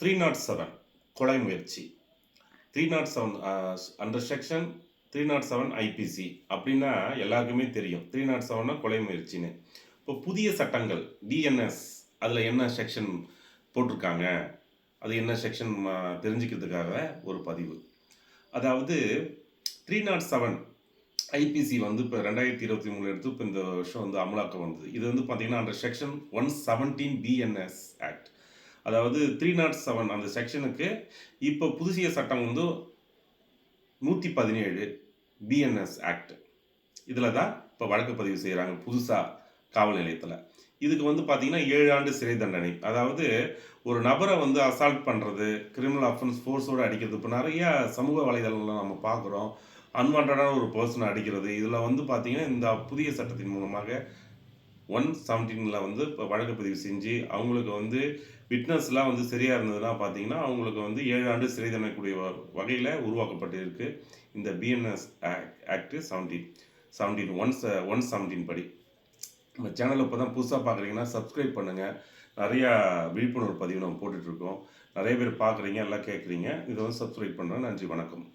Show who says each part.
Speaker 1: Three not seven கொலை முயற்சி. Three nought seven under section three nought seven IPC அப்படின்னா எல்லாருக்குமே தெரியும். த்ரீ நாட் செவன்னா கொலை முயற்சின்னு. இப்போ புதிய சட்டங்கள் டிஎன்எஸ் அதில் என்ன செக்ஷன் போட்டிருக்காங்க? அது என்ன செக்ஷன் தெரிஞ்சுக்கிறதுக்காக ஒரு பதிவு. அதாவது த்ரீ நாட் செவன் ஐபிசி வந்து இப்போ ரெண்டாயிரத்தி இருபத்தி மூணு எடுத்து இப்போ இந்த வருஷம் வந்து அமலாக்கம் வந்தது. இது வந்து பார்த்தீங்கன்னா அந்த section one seventeen BNS act அதாவது த்ரீ நாட் செவன் அந்த செக்ஷனுக்கு இப்போ புதுசிய சட்டம் வந்து நூற்றி பதினேழு பிஎன்எஸ் ஆக்ட் இதில் தான் இப்போ வழக்கு பதிவு செய்கிறாங்க புதுசாக காவல் நிலையத்தில். இதுக்கு வந்து பார்த்தீங்கன்னா ஏழு ஆண்டு சிறை தண்டனை. அதாவது ஒரு நபரை வந்து அசால்ட் பண்ணுறது கிரிமினல் அஃபென்ஸ் ஃபோர்ஸோடு அடிக்கிறது. இப்போ நிறைய சமூக வலைதளங்களில் நம்ம பார்க்குறோம் அன்வான்டான ஒரு பர்சனை அடிக்கிறது. இதில் வந்து பார்த்தீங்கன்னா இந்த புதிய சட்டத்தின் மூலமாக ஒன் செவன்டீனில் வந்து இப்போ வழக்கு பதிவு செஞ்சு அவங்களுக்கு வந்து விட்னஸ்லாம் வந்து சரியாக இருந்ததுன்னா பார்த்தீங்கன்னா அவங்களுக்கு வந்து ஏழு ஆண்டு சிறை தண்டனைக்கூடிய வகையில் உருவாக்கப்பட்டிருக்கு இந்த BNS act seventeen seventeen one one seventeen படி. நம்ம சேனல் இப்போ தான் புதுசாக பார்க்குறீங்கன்னா சப்ஸ்கிரைப் பண்ணுங்கள் நிறையா விழிப்புணர்வு பதிவு நம்ம போட்டுட்ருக்கோம் நிறைய பேர் பார்க்குறீங்க எல்லாம் கேட்குறீங்க இதை வந்து சப்ஸ்கிரைப் பண்ணுறேன் நன்றி வணக்கம்.